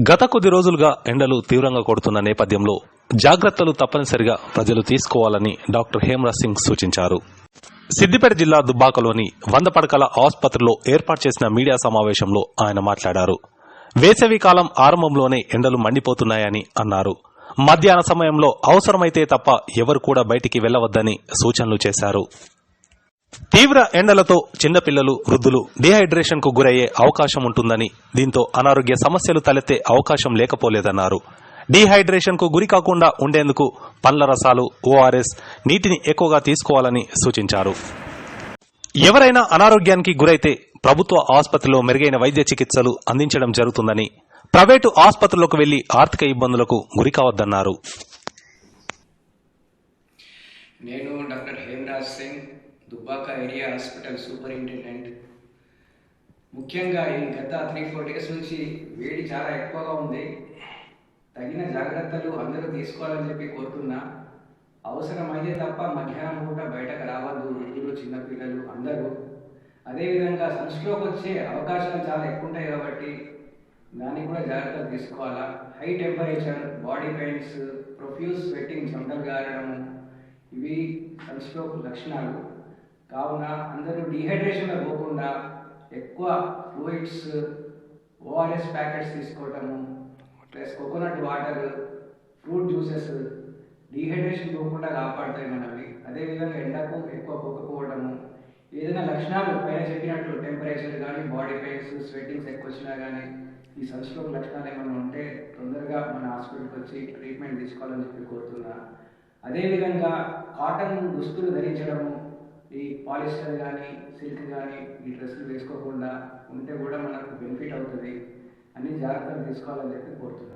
గత కొద్ది రోజులుగా ఎండలు తీవ్రంగా కొడుతున్న నేపథ్యంలో జాగ్రత్తలు తప్పనిసరిగా ప్రజలు తీసుకోవాలని డాక్టర్ హేమరాజ్ సింగ్ సూచించారు. సిద్దిపేట జిల్లా దుబ్బాకలోని వంద పడకల ఆసుపత్రిలో ఏర్పాటు చేసిన మీడియా సమావేశంలో ఆయన మాట్లాడారు. వేసవి కాలం ఆరంభంలోనే ఎండలు మండిపోతున్నాయని అన్నారు. మధ్యాహ్న సమయంలో అవసరమైతే తప్ప ఎవరు కూడా బయటికి వెళ్ళవద్దని సూచనలు చేశారు. తీవ్ర ఎండలతో చిన్నపిల్లలు వృద్ధులు డిహైడ్రేషన్కు గురయ్యే అవకాశం ఉంటుందని దీంతో అనారోగ్య సమస్యలు తలెత్తే అవకాశం లేకపోలేదన్నారు. డీహైడ్రేషన్కు గురి కాకుండా ఉండేందుకు పండ్ల రసాలు ఓఆర్ఎస్ నీటిని ఎక్కువగా తీసుకోవాలని సూచించారు. ఎవరైనా అనారోగ్యానికి గురైతే ప్రభుత్వ ఆసుపత్రిలో మెరుగైన వైద్య చికిత్సలు అందించడం జరుగుతుందని ప్రైవేటు ఆసుపత్రులకు వెళ్ళి ఆర్థిక ఇబ్బందులకు గురి కావద్దన్నారు. నేను doctor Hemraj Singh Dubbaka area hospital superintendent. ముఖ్యంగా ఈ గత త్రీ ఫోర్ డేస్ నుంచి వేడి చాలా ఎక్కువగా ఉంది. తగిన జాగ్రత్తలు అందరూ తీసుకోవాలని చెప్పి కోరుతున్నా. అవసరమైతే తప్ప మధ్యాహ్నం పూట బయటకు రావద్దు వృద్ధులు చిన్నపిల్లలు అందరూ. అదేవిధంగా సన్స్ట్రోక్ వచ్చే అవకాశాలు చాలా ఎక్కువ ఉంటాయి కాబట్టి దాన్ని కూడా జాగ్రత్తలు తీసుకోవాలా. High temperature body pains profuse sweating చెమటలు గారడము ఇవి సన్స్ట్రోక్ లక్షణాలు. కావున అందరూ డిహైడ్రేషన్లో పోకుండా ఎక్కువ fluids ORS packets తీసుకోవటము plus coconut water fruit juices dehydration పోకుండా కాపాడుతాయి మనవి. అదేవిధంగా ఎండకు ఎక్కువ పొక్కపోవడము ఏదైనా లక్షణాలు పైన చెప్పినట్లు టెంపరేచర్ కానీ బాడీ పెయిన్స్ స్వెట్టింగ్స్ ఎక్కువ వచ్చినా కానీ ఈ సన్స్ట్రోక్ లక్షణాలు ఏమైనా ఉంటే తొందరగా మన హాస్పిటల్కి వచ్చి ట్రీట్మెంట్ తీసుకోవాలని చెప్పి కోరుతున్నా. అదేవిధంగా కాటన్ దుస్తులు ధరించడము ఈ పాలిస్టర్ కానీ సిల్క్ కానీ ఈ డ్రెస్సులు వేసుకోకుండా ఉంటే కూడా మనకు బెనిఫిట్ అవుతుంది అన్ని జాగ్రత్తలు తీసుకోవాలని చెప్పి కోరుతున్నాను.